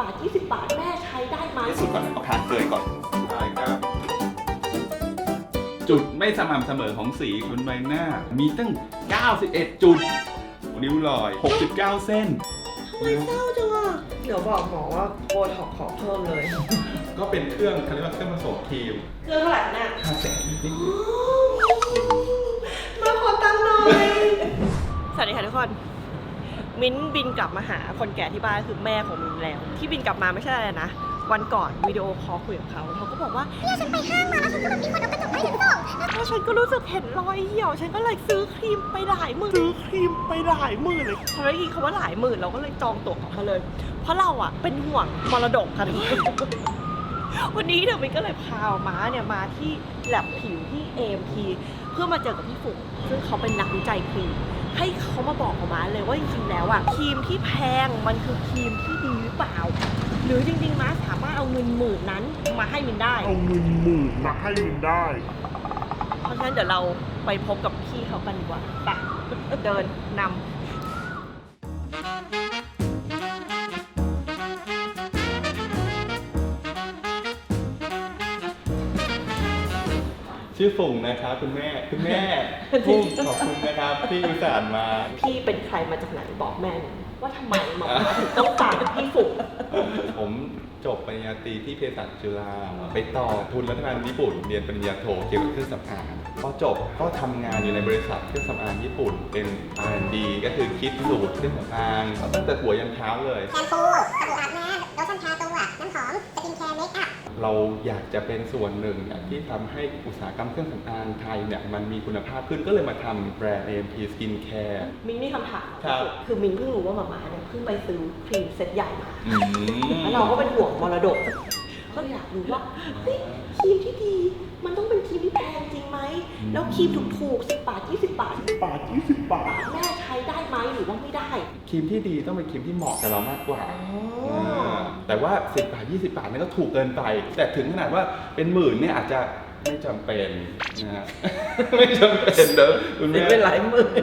บาท 20 บาทแม่ใช้ได้ไหม ที่สุดก่อนเอาคางเกยก่อนใช่ครับ จุดไม่สม่ำเสมอของสีบนใบหน้า มีตั้ง 91 จุด นิ้วรอย 69 เส้น ทำไมเศร้าจังอะเดี๋ยวบอกหมอว่าโบท็อกขอเพิ่มเลย ก็เป็นเครื่องเขาเรียกว่าเครื่องผสมครีมเครื่องเท่าไหร่คะเนี่ย5แสนนิดมาขอตังค์หน่อย สวัสดีค่ะทุกคน มิ้นท์บินกลับมาหาคนแก่ที่บ้านคือแม่ของมิ้นท์แล้ว ที่บินกลับมาไม่ใช่อะไรนะ วันก่อนวิดีโอคอลคุยกับเขาเขาก็บอกว่าเนี่ยฉันไปห้างมาแล้วฉันก็แบบมีคนเอากระจกให้ฉันส่องแล้วฉันก็รู้สึกเห็นรอยเหี่ยว ฉันก็เลยซื้อครีมไปหลายหมื่นซื้อครีมไปหลายหมื่นเลยพอได้ยินคำว่าหลายหมื่นเราก็เลยจองตั๋วของเขาเลย เพราะเราอะเป็นห่วงมรดกค่ะทุกคนวันนี้เดี๋ยวมินก็เลยพาม้าเนี่ยมาที่แลบผิวที่ AMP เพื่อมาเจอกับพี่ฝุกซึ่งเขาเป็นนักวิจัยครีม ให้เขามาบอกกับม้าเลยว่าจริงๆแล้วอะครีมที่แพงมันคือครีมที่ดีหรือเปล่า หรือจริงๆม้าสามารถเอาเงินหมื่นนั้นมาให้มินได้ เอาเงินหมื่นมาให้มินได้ เพราะฉะนั้นเดี๋ยวเราไปพบกับพี่เขากันดีกว่าไปเดินนำ ชื่อฝุ่งนะครับคุณแม่คุณแม่พุ่งขอบคุณนะครับที่อุตส่าห์มา พี่เป็นใครมาจากไหนบอกแม่หน่อยว่าทำไมหมอม้าถึงต้องตามพี่ฝุกผมจบปริญญาตรีที่เภสัชจุฬาไปต่อทุนรัฐบาลญี่ปุ่น เรียนปริญญาโทเกี่ยวกับเครื่องสำอางพอจบก็ทำงานอยู่ในบริษัทเครื่องสำอางญี่ปุ่น เป็น R&D ก็คือคิดสูตรเครื่องสำอางตั้งแต่หัวยันเท้าเลย แชมพูสบู่อาบน้ำโลชั่นทาตัวน้ำหอม สกินแคร์ เมคอัพ เราอยากจะเป็นส่วนหนึ่งเนี่ยที่ทำให้อุตสาหกรรมเครื่องสำอางไทยเนี่ยมันมีคุณภาพขึ้นก็เลยมาทำแบรนด์ AMP Skin Care มินมีคำถามครับคือมินเพิ่งรู้ว่าหมาม้าเนี่ยเพิ่งไปซื้อครีมเซ็ตใหญ่มาอืมแล้วเราก็เป็นห่วงมรดก ก็เลยอยากรู้ว่าเฮ้ยครีมที่ดี มันต้องเป็นครีมที่แพงจริงไหม แล้วครีมถูกๆ10บาท20บาทบาทยี่สิบบาทแม่ใช้ได้ไหมหรือว่าไม่ได้ ครีมที่ดีต้องเป็นครีมที่เหมาะกับเรามากกว่าอ๋อาแต่ว่า 10 บาท 20 บาทนี่ก็ถูกเกินไป แต่ถึงขนาดว่าเป็นหมื่นเนี่ยอาจจะไม่จำเป็นนะฮะ ไม่จำเป็นเด้อคุณเสีแม่ยเป็นหลายหมื่น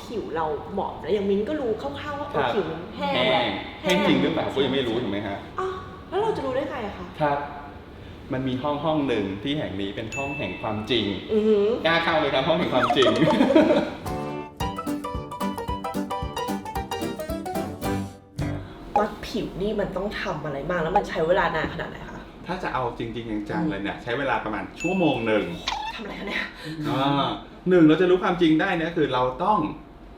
ผิวเราเหมาะแล้วอย่างมินก็รู้คร่าวๆว่าเอครัอบผิวมันแห้งแห้งแห้งจริงหรือเปล่าก็ยังไม่รู้ถูกไหมฮะอ้าวแล้วเราจะรู้ได้ไงอะคะครับ มันมีห้องห้องหนึ่งที่แห่งนี้เป็นห้องแห่งความจริง อือหือ กล้าเข้าเลยครับห้องแห่งความจริง วัดผิวนี่มันต้องทำอะไรบ้างแล้วมันใช้เวลานานขนาดไหนคะ ถ้าจะเอาจริง ๆ จังๆเลยเนี่ยใช้เวลาประมาณชั่วโมงหนึ่ง ทำอะไรคะเนี่ย อ่าหนึ่งเราจะรู้ความจริงได้เนี่ยคือเราต้อง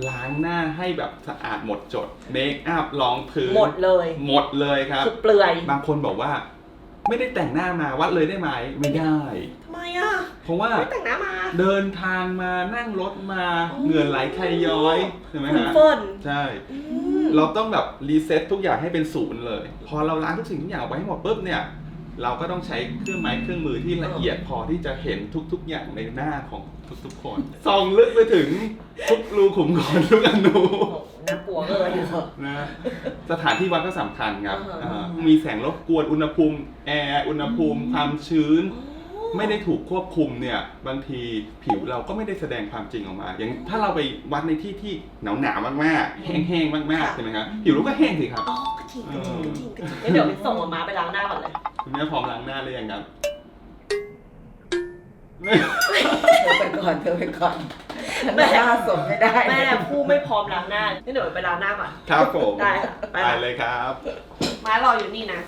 ล้างหน้าให้แบบสะอาดหมดจดเมคอัพรองพื้นหมดเลยหมดเลยครับ คือเปลือยบางคนบอกว่า ไม่ได้แต่งหน้ามาวัดเลยได้ไหมไม่ได้ ทำไมอะเพราะว่าไม่แต่งหน้ามาเดินทางมานั่งรถมาอ๋อเหงื่อไหลใครย้อยใช่ไหมคุณฮะเฟิร์นใช่ อืมเราต้องแบบรีเซ็ตทุกอย่างให้เป็นศูนย์เลย พอเราล้างทุกสิ่งทุกอย่างออกไปให้หมดปุ๊บเนี่ย เราก็ต้องใช้เครื่องไม้เครื่องมือที่ละเอียดพอที่จะเห็นทุก ๆ อย่างในหน้าของทุกๆคนส่องลึกไปถึงทุกรูขุมขนทุกอนูโอ้โหน่ากลัวเลยนะสถานที่วัดก็สำคัญครับอ่าฮะอ่ามีแสงรบกวนอุณหภูมิแอร์อุณหภูมิความชื้น ไม่ได้ถูกควบคุมเนี่ยบางทีผิวเราก็ไม่ได้แสดงความจริงออกมา อย่างถ้าเราไปวัดในที่ที่หนาวหนาวๆมากๆ แห้งๆมากๆใช่ไหมครับผิวเราก็แห้งสิครับอ๋อกระทิงกระทิงกระทิงกระทิงงั้นเดี๋ยวไปส่งมาม้าไปล้างหน้าก่อนเลยคุณแม่พร้อมล้างหน้าหรือยังครับเธอไปก่อนเธอไปก่อนฉันหน้าสมไม่ได้ แม่ผู้ไม่พร้อมล้างหน้างั้นเดี๋ยวไปล้างหน้าก่อนครับผมได้ค่ะไปไปละเลยครับม้ารออยู่นี่นะ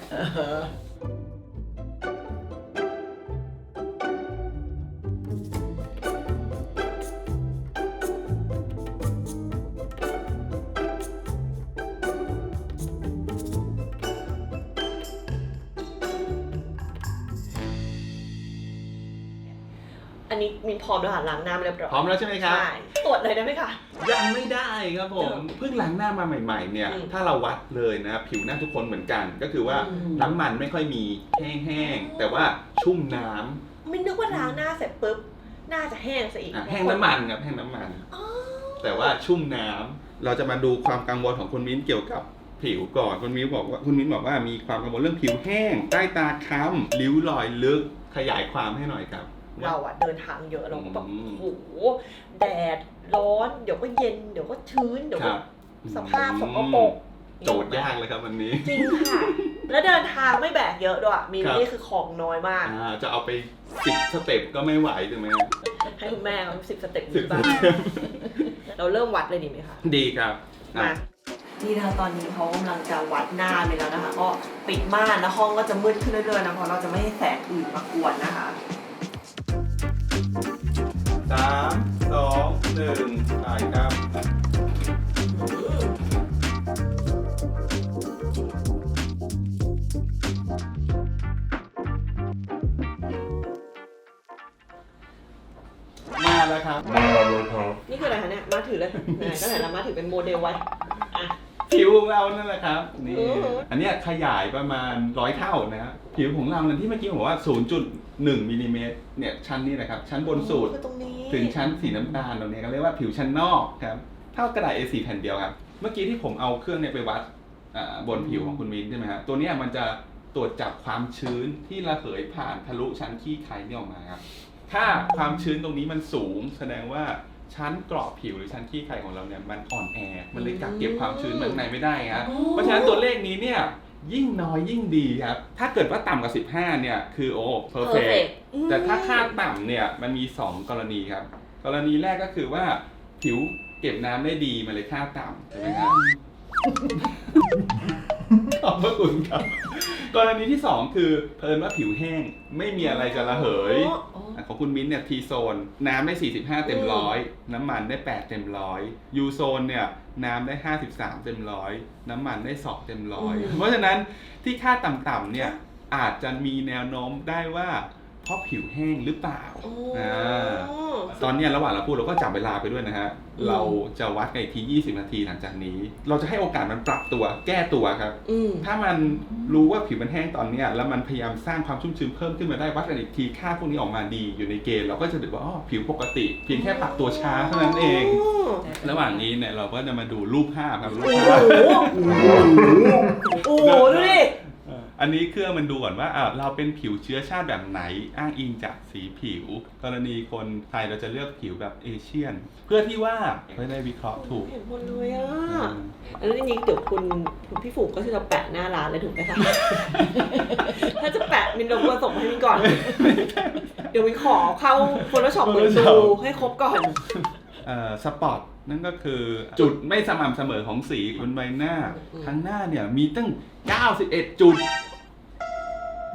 พร้อมแล้วค่ะล้างหน้าเรียบร้อยพร้อมแล้วใช่ไหมครับ ใช่ตรวจเลยได้ไหมคะ ยังไม่ได้ครับผมเพิ่งล้างหน้ามาใหม่ๆเนี่ย อืมถ้าเราวัดเลยนะผิวหน้าทุกคนเหมือนกัน ก็คือว่าอืม น้ำมันไม่ค่อยมีแห้งๆแต่ว่าชุ่มน้ำมินนึกว่าล้างหน้าเสร็จปุ๊บหน้าจะแห้งซะอีกอะแห้งน้ำมันครับแห้งน้ำมัน อ๋อ แต่ว่าชุ่มน้ำเราจะมาดูความกังวลของคุณมิ้นเกี่ยวกับผิวก่อนคุณมิ้นบอกว่าคุณมิ้นบอกว่ามีความกังวลเรื่องผิวแห้ง ใต้ตาค้ำริ้วรอยลึกขยายความให้หน่อยครับ เราอะเดินทางเยอะเราก็แบบอืมโอ้โหแดดร้อน เดี๋ยวก็เย็น เดี๋ยวก็ชื้นเดี๋ยวคก็รับสภาพสกปรกโจทย์ยากเลยครับวันนี้ จริงค่ะ แล้วเดินทางไม่แบกเยอะด้วยมีครับนี่คือของน้อยมากอ่าจะเอาไปสิบสเต็ปก็ไม่ไหวถูกไหมครับให้คุณแม่เขาสิบสเต็ปสิบที่สบ้านเต็ปเราเริ่มวัดเลยดีไหมคะ ดีครับอะมานี่นะคะตอนนี้เขากำลังจะวัดหน้าไปแล้วนะคะ ก็ปิดม่านแล้วห้องก็จะมืดขึ้นเรื่อยๆนะเพราะเราจะไม่ให้แสงอื่นมากวนนะคะ สามสองหนึ่งถ่ายครับมาแล้วครับ มาแล้วครับ นี่คืออะไรคะเนี่ย มาถือเลยไหนก็ไหนแล้วมาถือเป็นโมเดลไว้อะ ผิวของเรานั่นแหละครับนี่โอ้โหอันเนี้ยขยายประมาณร้อยเท่านะครับผิวของเราเนี่ยที่เมื่อกี้ผมบอกว่า 0.1มิลลิเมตรเนี่ยชั้นนี้นะครับ ชั้นบนสุดคือตรงนี้ถึงชั้นสีน้ำตาลตรงนี้ก็เรียกว่าผิวชั้นนอกครับเท่ากระดาษ A4 แผ่นเดียวครับ เมื่อกี้ที่ผมเอาเครื่องเนี่ยไปวัดอ่าบนผิวของคุณมิ้นใช่ไหมฮะตัวเนี้ยมันจะตรวจจับความชื้นที่ระเหยผ่านทะลุชั้นขี้ไข่เนี่ยออกมาครับถ้าความชื้นตรงนี้มันสูงแสดงว่า ชั้นกรอบผิวหรือชั้นขี้ไข่ของเราเนี่ยมันอ่อนแอ มันเลยกักเก็บความชื้นข้างในไม่ได้ครับ เพราะฉะนั้นตัวเลขนี้เนี่ยยิ่งน้อยยิ่งดีครับ ถ้าเกิดว่าต่ำกว่า 15 เนี่ย คือโอ้เพอร์เฟ perfect อืม แต่ถ้าค่าต่ำเนี่ยมันมี 2 กรณีครับ กรณีแรกก็คือว่าผิวเก็บน้ำได้ดีมันเลยค่าต่ำใช่ไหมครับ ขอบพระคุณครับ กรณีที่ 2 คือเพิ่นว่าผิวแห้งไม่มีอะไรจะระเหยอ๋ออ๋อ อะของคุณมิ้นท์เนี่ยทีโซนน้ำได้ 45 เต็มร้อยน้ำมันได้ 8 เต็มร้อยยูโซนเนี่ยน้ำได้ 53 เต็มร้อยน้ำมันได้ 2 เต็มร้อยเพราะฉะนั้นที่ค่าต่ำๆเนี่ยอาจจะมีแนวโน้มได้ว่า เพราะผิวแห้งหรือเปล่าอ๋ออ่าตอนเนี้ยระหว่างเราพูดเราก็จับเวลาไปด้วยนะฮะ อืม เราจะวัดกันอีกที 20 นาทีหลังจากนี้ เราจะให้โอกาสมันปรับตัวแก้ตัวครับ อืม ถ้ามันรู้ว่าผิวมันแห้งตอนเนี้ยแล้วมันพยายามสร้างความชุ่มชื้นเพิ่มขึ้นมาได้วัดกันอีกทีค่าพวกนี้ออกมาดีอยู่ในเกณฑ์เราก็จะถือว่าอ๋อผิวปกติ เพียงแค่ปรับตัวช้าเท่านั้นเอง ระหว่างนี้เนี่ยเราก็จะมาดูรูปภาพครับรูปโอ้ภาพ โห โอ้โห ดูดิเอ่ออันนี้เครื่องมันดูก่อนว่าอ่าเราเป็นผิวเชื้อชาติแบบไหนอ้างอิงจากสีผิว กรณีคนไทยเราจะเลือกผิวแบบเอเชียน เพื่อที่ว่าเพื่อได้วิเคราะห์ถูกเห็นหมดเลยอะอืมแล้วจริงๆเดี๋ยวคุณคุณพี่ฝูงก็จะแปะหน้าร้านเลยถูกไหมคะถ้าจะแปะมินลงมาส่งให้มินก่อน เดี๋ยวมินขอเข้า Photoshop มือดูให้ครบก่อนเอ่อสปอตนั่นก็คือจุดไม่สม่ำเสมอของสีบนใบหน้าอืมทั้งหน้าเนี่ยมีตั้ง 91 จุด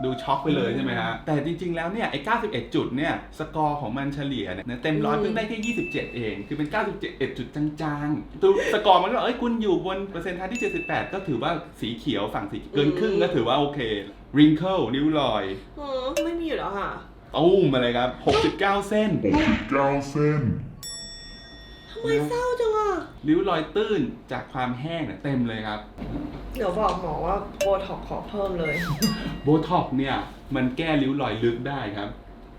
ดูช็อกไปเลยใช่ไหมฮะ แต่จริง ๆ แล้วเนี่ยไอ้ 91 จุดเนี่ย สกอร์ของมันเฉลี่ยเนี่ยเต็มร้อยเพิ่งได้แค่ 27 เอง คือเป็น 97 จุดจางๆตัวสกอร์มันก็เอ้ยคุณอยู่บนเปอร์เซ็นต์ทายที่ 78 ก็ถือว่าสีเขียวฝั่งสีเกินครึ่งก็ถือว่าโอเค wrinkle นิ้วรอยอ๋อไม่มีอยู่แล้วค่ะตู้มมาเลยครับ 69 เส้น 69 เส้นทำไมเศร้าจังอะริ้วรอยตื้นจากความแห้งเนี่ยเต็มเลยครับ เดี๋ยวบอกหมอว่าโบท็อกขอเพิ่มเลย โบท็อกเนี่ยมันแก้ริ้วรอยลึกได้ครับ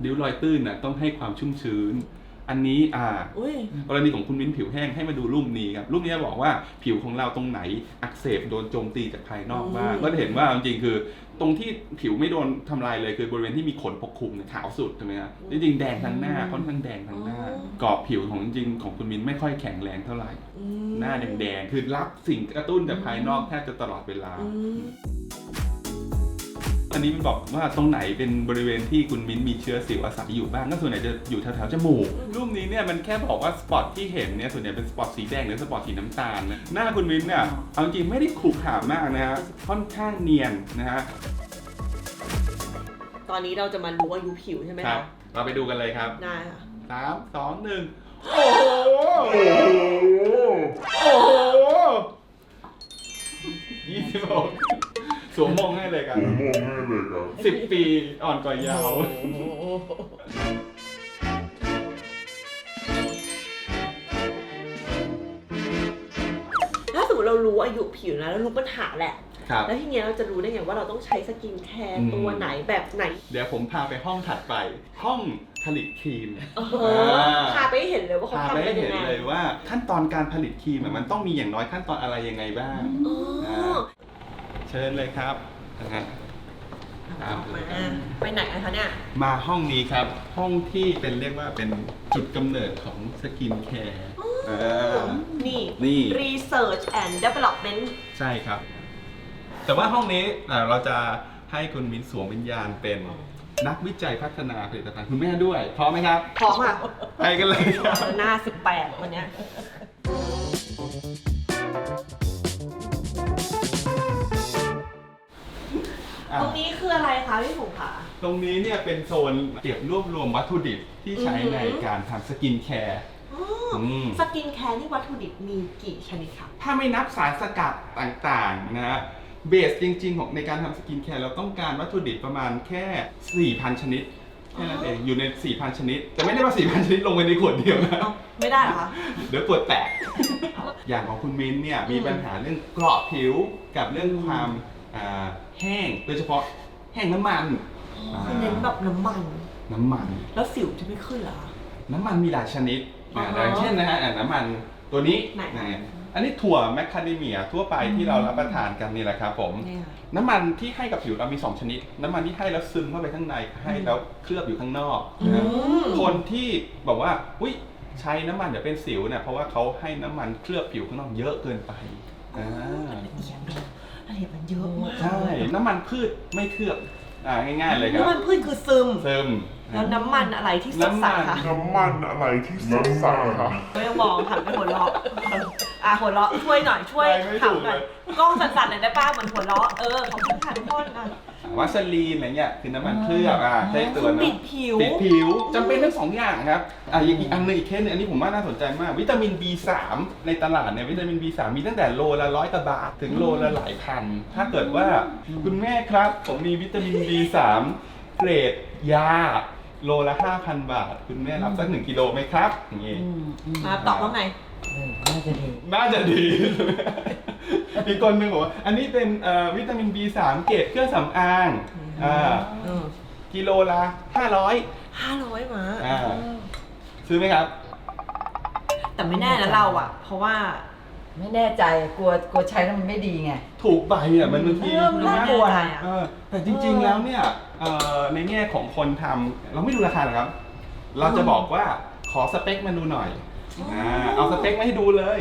ริ้วรอยตื้นน่ะต้องให้ความชุ่มชื้น อันนี้อ่าอุ้ยกรณีของคุณมิ้นผิวแห้งให้มาดูรูปนี้ครับรูปนี้บอกว่าผิวของเราตรงไหนอักเสบโดนโจมตีจากภายนอกบ้างอืมก็จะเห็นว่าจริงๆคือ ตรงที่ผิวไม่โดนทำลายเลยคือบริเวณที่มีขนปกคลุมเนี่ยขาวสุดใช่ไหมครับจริงๆแดงทั้งหน้าค่อนข้างแดงทั้งหน้ากรอบผิวของจริงๆของคุณมิ้นไม่ค่อยแข็งแรงเท่าไหร่อืมหน้าแดงๆคือรับสิ่งกระตุ้นจากภายนอกแทบจะตลอดเวลา อืมอันนี้มันบอกว่าตรงไหนเป็นบริเวณที่คุณมิ้นมีเชื้อสิวอาศัยอยู่บ้างก็ส่วนใหญ่จะอยู่แถวๆจมูก รูปนี้เนี่ยมันแค่บอกว่าสปอตที่เห็นเนี่ยส่วนใหญ่เป็นสปอตสีแดงหรือสปอตสีน้ำตาลนะหน้าคุณมิ้นเนี่ยเอาจริงไม่ได้ขรุขระมากนะฮะค่อนข้างเนียนนะฮะตอนนี้เราจะมารู้อายุผิวใช่ไหมครัคะบเราไปดูกันเลยครับได้ค่ะ สามสองหนึ่งโอ้โหโอ้โหโอ้โหยี่สิบหก สวมมงให้เลยครับผมมองให้เลยครับสิบปีอ่อนกว่ายาว ถ้าสมมติเรารู้อายุผิวนะแล้วรู้ปัญหาแหละ ครับ แล้วทีเนี้ยเราจะรู้ได้ไงว่าเราต้องใช้สกินแคอืร์มตัวไหนแบบไหน เดี๋ยวผมพาไปห้องถัดไป ห้องผลิตครีม เออพาไปให้เห็นเลยว่าเขาพาทำไปกัให้นยัเห็งนไงเลยว่าขั้นตอนการผลิตครีมอะมันต้องมีอย่างน้อยขั้นตอนอะไรยังไงบ้าง อ๋อ เชิญเลยครับนะฮะออกมาไปไหนอะคะเนี่ย มาห้องนี้ครับห้องที่เป็นเรียกว่าเป็นจุดกำเนิดของสกินแคร์อ๋ออ่านี่ นี่ research and development ใช่ครับ แต่ว่าห้องนี้อ่าเราจะให้คุณมิ้นสวมวิญญาณเป็นนักวิจัยพัฒนาผลิตภัณฑ์คุณแม่ด้วยพร้อมไหมครับ พร้อมอะไปกันเลยครับ หน้า 18 วันเนี้ย อะ ตรงนี้คืออะไรคะพี่ผงผาตรงนี้เนี่ยเป็นโซนเก็บรวบรวมวัตถุดิบที่ใช้อือหือในการทำสกินแคร์อืมสกินแคร์นี่วัตถุดิบมีกี่ชนิดคะถ้าไม่นับสารสกัดต่างๆนะฮะเบสจริงๆ ของในการทำสกินแคร์เราต้องการวัตถุดิบประมาณแค่ 4,000 ชนิดแค่นั้นเองอยู่ใน 4,000 ชนิด แต่ไม่ได้ว่า 4,000 ชนิดลงไปในขวดเดียวนะ เอ้าไม่ได้เหรอคะ เดี๋ยวขวดแตก อย่างของคุณมิ้นเนี่ยมีปัญหาเรื่องเกราะผิวกับเรื่องความ อ่าแห้งโดยเฉพาะแห้งน้ำมันคือเน้นแบบน้ำมัน น้ำมัน แล้วสิวจะไม่ขึ้นเหรอคะน้ำมันมีหลายชนิดอ๋อนะอย่างเช่นนะฮะอะน้ำมันตัวนี้ไหนนะอันนี้ถั่วแมคคาเดเมียทั่วไปที่เรารับประทานกันนี่แหละครับผม เนี่ย น้ำมันที่ให้กับผิวเรามี 2 ชนิด น้ำมันที่ให้แล้วซึมเข้าไปข้างในให้แล้วเคลือบอยู่ข้างนอกนะอืมคนที่บอกว่าอุ้ยใช้น้ำมันเดี๋ยวเป็นสิวเนี่ยเพราะว่าเขาให้น้ำมันเคลือบผิวข้างนอกเยอะเกินไปอ่าละเอียดดู ละเอียดมันเยอะมากใช่น้ำมันพืชไม่เคลือบอ่าง่ายๆเลยครับน้ำมันพืชคือซึมซึมแล้วน้ำมันอะไรที่สดใสคะน้ำมันอะไรที่สดใสครับไม่ต้องมองหันไปหัวเราะอะหัวเราะช่วยหน่อยช่วยไปไม่ถามถูกหน่อยเลยกล้องสั่นๆหน่อยได้ป้าเหมือนหัวเราะเออขอบคุณค่ะทุกคนอะ วัสลีนอะไรเงี้ยคือน้ำมันเคลือบอ่าใช้ตัวคือเนปิอะดผิว ปิดผิวจำเป็นทั้งสองอย่างครับอะอีกอีกอันหนึงอีกเคสหนึงอันนี้ผมว่าน่าสนใจมาก วิตามิน B3 ในตลาดเนี่ยวิตามิน B3 มีตั้งแต่โลละร้อยกว่าบาทถึงโลละหลายพัน ถ้าเกิดว่าคุณแม่ครับ ผมมีวิตามิน B3 เกรดยาโลละ 5,000 บาท คุณแม่รับสักหนึ่งกิโลไหมครับอย่างงี้มาตอบว่าไงเออ น่าจะดี น่าจะดีอีกคนหนึงบอกว่า อันนี้เป็นเอ่อวิตามิน B3 เกรดเครื่องสำอางอ่าเออกิโลละ500 ห้าร้อยมาอ่าซื้อไหมครับ แต่ไม่แน่นะเราอะ เพราะว่าไม่แน่ใจกลัวกลัวใช้แล้วมันไม่ดีไง ถูกใบอะมันบางทีเออมันน่า กลัวนะ เออแต่จริงๆแล้วเนี่ยเอ่อในแง่ของคนทำเราไม่ดูราคาหรอกครับ เราจะบอกว่าขอสเปคมาดูหน่อย อ่าเอาสเปคมาให้ดูเลย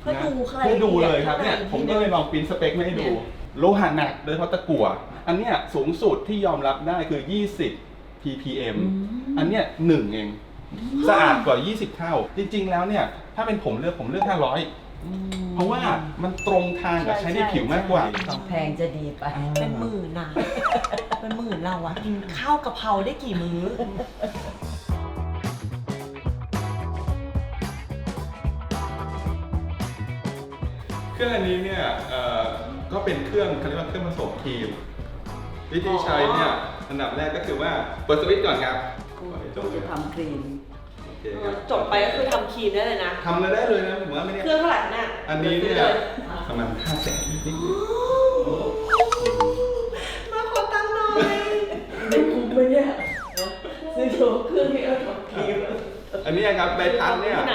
เพื่อดูข้างในเพื่อดูเลยครับเนี่ยข้างในผมก็เลยลองปริ้นสเปคมาให้ดู เนี่ย โลหะหนักโดยเฉพาะตะกั่วอันเนี้ยสูงสุดที่ยอมรับได้คือ 20 ppm อันเนี้ยหนึ่งเอง สะอาดกว่า 20 เท่า จริง ๆ แล้วเนี่ย ถ้าเป็นผมเลือกผมเลือก 500 เพราะว่ามันตรงทางกับใช้ในผิวมากกว่า ของแพงจะดีไป เป็นหมื่นนะเป็นหมื่นเราอะกินข้าวกะเพราได้กี่มื้อ เครื่องอันนี้เนี่ยเอ่อก็เป็นเครื่องเขาเรียกว่าเครื่องผสมครีม วิธีใช้เนี่ยอันดับแรกก็คือว่าเปิดสวิตช์ก่อนครับกูจะทำครีมโอเคครับจบไปก็คือทำครีมได้เลยนะทำเลยได้เลยนะผมว่าไม่ได้เครื่องเท่าไหร่คะเนี่ยอันนี้เนี่ยดี๋วประมาณห้าแสนนิดมาขอตังค์หน่อยไม่คุ้มไหมเนี่ยซื้อโชว์เครื่องที่เอาทำครีมๆอันนี้ครับใบพัดเนี่ยที่ไ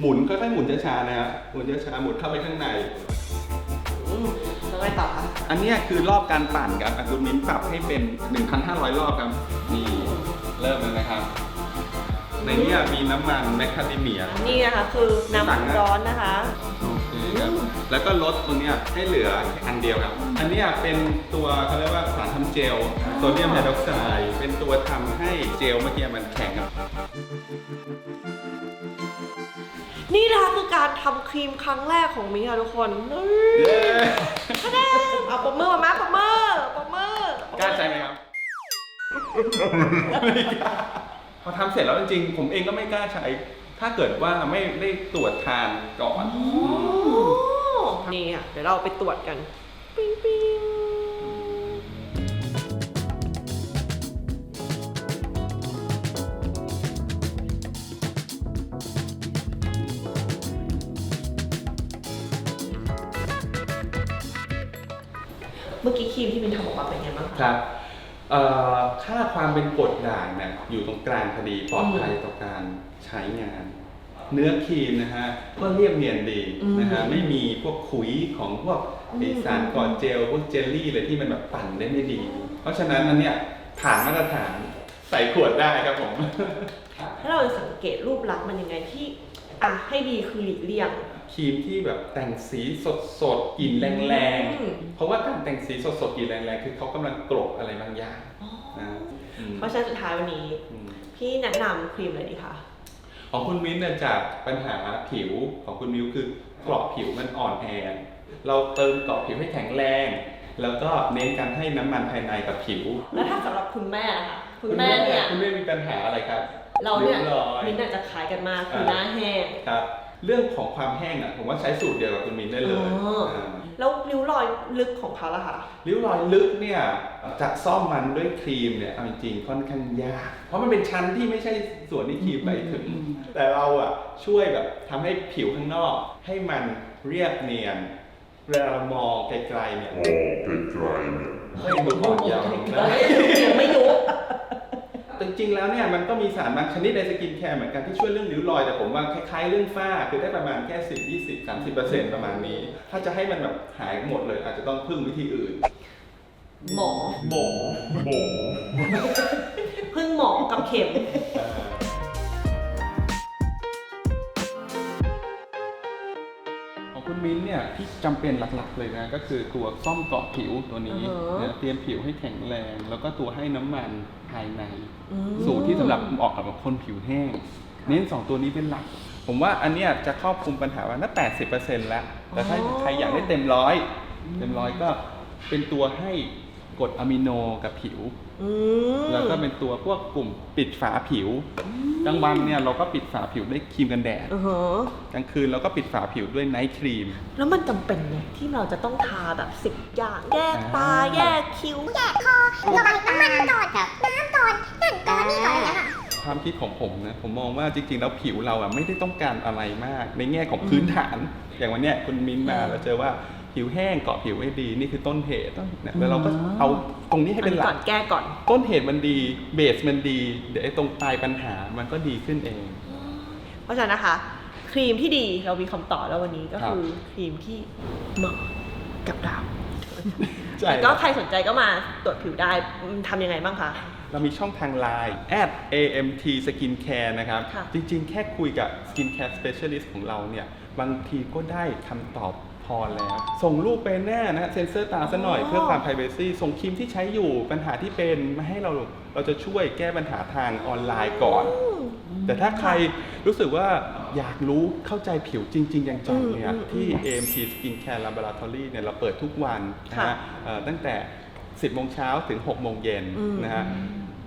หนอะหมุนค่อยๆหมุนช้าๆนะฮะหมุนช้าๆหมุนเข้าไปข้างในอืมแล้วไงต่อคะอันเนี้ยคือรอบการปั่นครับอะคุณมิ้นปรับให้เป็น 1,500 รอบครับ นี่เริ่มเลยนะครับ ในเนี้ยมีน้ำมันแมคคาเดเมีย นี่นะคะคือน้ำมันร้อนนะคะ โอเคครับแล้วก็ลดตรงเนี้ยให้เหลือแค่อันเดียวครับ อันเนี้ยเป็นตัวเขาเรียกว่าสารทำเจลโซเดียมไฮดรอกไซด์เป็นตัวทำให้เจลเมื่อกี้มันแข็งครับ นี่นะคะคือการทำครีมครั้งแรกของมิ้งค่ะทุกคนเย้คะแนนเอาปมมือมาแม่ปมมือปมมือกล้าใช้ไหมครับพอทำเสร็จแล้วจริงๆ ผมเองก็ไม่กล้าใช้ ถ้าเกิดว่าไม่ได้ตรวจทานก่อนโอ้นี่ค่ะเดี๋ยวเราไปตรวจกัน ปิ๊งปิ๊ง เมื่อกี้ครีมที่มินทำออกมาเป็นไงบ้างคะ ครับเอ่อค่าความเป็นกรดด่างเนี่ยอยู่ตรงกลางพอดีปลอดภัยต่อการใช้งาน เนื้อครีมนะฮะก็เรียบเนียนดีนะฮะไม่มีพวกขุยของพวกไอสารก่อนเจลพวกเจลลี่อะไรที่มันแบบปั่นได้ไม่ดี เพราะฉะนั้นอันเนี้ยผ่านมาตรฐานใส่ขวดได้ครับผม ถ้าเราจะสังเกตรูปลักษณ์มันยังไงที่ อะให้ดีคือหลีกเลี่ยง ครีมที่แบบแต่งสีสดสดๆกลิ่นแรงอืมๆเพราะว่าการแต่งสีสดสดๆกลิ่นแรงๆ คือเขากำลังกลบอะไรบางอย่างนะอืมเพราะฉะนั้นสุดท้ายวันนี้อืมพี่แนะนำครีมอะไรดีคะของคุณมิ้นท์เนี่ยจากปัญหาผิวของคุณมิ้วคือเกราะผิวมันอ่อนแอเราเติมเกราะผิวให้แข็งแรง แล้วก็เน้นการให้น้ำมันภายในกับผิว แล้วถ้าสำหรับคุณแม่นะคะคุณแม่เนี่ยคุณแม่มีปัญหาอะไรครับ เราเนี่ยวรอยมิ้นท์อาจจะคล้ายกันมากคือหน้าแห้งครับ เรื่องของความแห้งอะผมว่าใช้สูตรเดียวกับคุณมิ้นท์ได้เลยอ๋ออ่าแล้วริ้วรอยลึกของเขาล่ะคะริ้วรอยลึกเนี่ยจะซ่อมมันด้วยครีมเนี่ยเอาจริงๆค่อนข้างยาก เพราะมันเป็นชั้นที่ไม่ใช่ส่วนที่ครีมไปถึง แต่เราอะช่วยแบบทำให้ผิวข้างนอก ให้มันเรียบเนียนเวลาเรามองไกลๆเนี่ยโอ้ไกลๆเนี่ยก็ยังดูอ่อนเยาว์นะยังไม่ยุบแต่ จริงๆแล้วเนี่ยมันก็มีสารบางชนิดในสกินแคร์เหมือนกันที่ช่วยเรื่องริ้วรอย แต่ผมว่าคล้ายๆเรื่องฝ้าคือได้ประมาณแค่10 20 30ประมาณนี้ ถ้าจะให้มันแบบหายหมดเลย อาจจะต้องพึ่งวิธีอื่น หมอ หมอโบพึ่งหมอกับเข็ม มิ้นท์เนี่ยที่จำเป็นหลักๆเลยนะก็คือตัวซ่อมเกาะผิวตัวนี้อือฮะ นะเตรียมผิวให้แข็งแรง แล้วก็ตัวให้น้ำมันภายใน อืม สูตรที่สำหรับเหมาะกับคนผิวแห้ง เน้น 2 ตัวนี้เป็นหลัก ผมว่าอันเนี้ยจะครอบคลุมปัญหาว่าน่า80%แล้ว แต่ถ้าอ๋อ ใครอยากได้เต็มร้อยเต็มร้อยก็เป็นตัวให้ กรดอะมิโนกับผิว อืมแล้วก็เป็นตัวพวกกลุ่มปิดฝาผิวกลางวันเนี่ยเราก็ปิดฝาผิวด้วยครีมกันแดดอือฮะกลางคืนเราก็ปิดฝาผิวด้วยไนท์ครีม แล้วมันจำเป็นไงที่เราจะต้องทาแบบสิบอย่าง แยกตาอ่าแยกคิ้ว แยกคอระบายน้ำมันก่อนน้ำก่อนนั่นก่อนนี่ก่อนอะไรอย่างเงี้ยค่ะ ความคิดของผมนะผมมองว่าจริงๆ แล้วผิวเราอะไม่ได้ต้องการอะไรมาก ในแง่ของพื้นฐาน อย่างวันเนี้ยคุณมิ้นมาอืมเราเจอว่า ผิวแห้งเกาะผิวไม่ดีนี่คือต้นเหตุนะแล้วเราก็เอาตรงนี้ให้อันเป็นนี้หก่ลัอนกแก้ก่อน ต้นเหตุมันดีเบสมันดี เดี๋ยวไอ้ตรงปลายปัญหามันก็ดีขึ้นเอง เพราะฉะนั้นนะคะ ครีมที่ดีเรามีคำตอบแล้ววันนี้ก็ครับคือครีมที่เหมาะกับเราใช่แล้วก็ใครสนใจก็มาตรวจผิวได้อืมทำยังไงบ้างคะ เรามีช่องทางไลน์ at amt skincare นะครับค่ะจริงๆ แค่คุยกับ skincare specialist ของเราเนี่ย บางทีก็ได้คำตอบ พอแล้ว ส่งรูปไปแน่นะเซ็นเซอร์ตาซะหน่อยเพื่อความ privacy ส่งครีมที่ใช้อยู่ปัญหาที่เป็นมาให้เราเราจะช่วยแก้ปัญหาทางออนไลน์ก่อน แต่ถ้าใครรู้สึกว่าอยากรู้เข้าใจผิวจริง ๆ อย่างจังเนี่ยอืมอืมที่ AMT Skincare Laboratory เนี่ยเราเปิดทุกวันนะค่ะฮะเอ่อตั้งแต่ 10โมงเช้าถึง 6 โมงเย็นอืมนะฮะ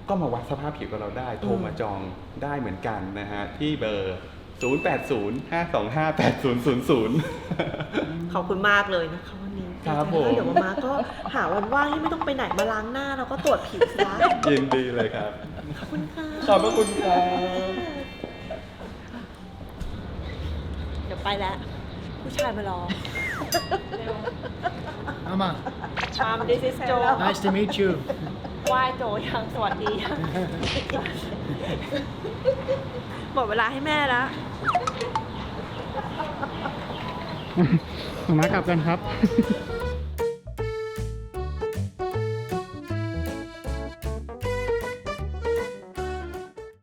ก็มาวัดสภาพผิวกับเราได้ โทรมาจองได้เหมือนกันนะฮะที่เบอร์ 0805258000 ขอบคุณมากเลยนะคะวันนี้ครับผม เดี๋ยวมามาก็หาวันว่างที่ไม่ต้องไปไหนมาล้างหน้าแล้วก็ตรวจผิวซะยินดีเลยครับ ขอบคุณค่ะ ขอบพระคุณครับ เดี๋ยวไปแล้วผู้ชายมารอ Mama, ชาม this is Joe nice to meet you. ไหว้โจยังสวัสดียัง หมดเวลาให้แม่แล้วมากลับกันครับ